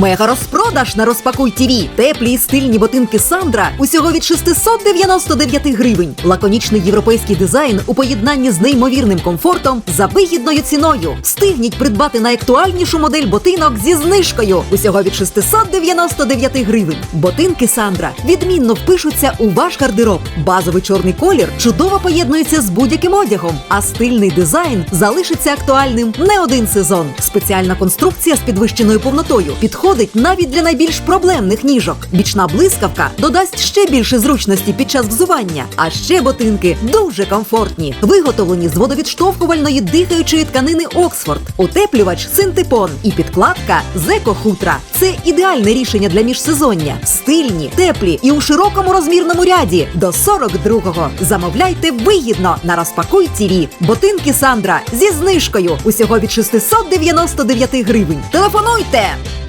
Мега розпродаж на розпакуй ТІВІ. Теплі і стильні ботинки Сандра усього від 699 гривень. Лаконічний європейський дизайн у поєднанні з неймовірним комфортом за вигідною ціною. Встигніть придбати найактуальнішу модель ботинок зі знижкою усього від 699 гривень. Ботинки Сандра відмінно впишуться у ваш гардероб. Базовий чорний колір чудово поєднується з будь-яким одягом, а стильний дизайн залишиться актуальним не один сезон. Спеціальна конструкція з підвищеною повнотою підходить навіть для найбільш проблемних ніжок. Бічна блискавка додасть ще більше зручності під час взування. А ще ботинки дуже комфортні, виготовлені з водовідштовхувальної дихаючої тканини Оксфорд, утеплювач синтепон і підкладка з екохутра. Це ідеальне рішення для міжсезоння. Стильні, теплі і у широкому розмірному ряді. До 42-го. Замовляйте вигідно на розпакуй ТІВІ. Ботинки Сандра зі знижкою усього від 699 гривень. Телефонуйте!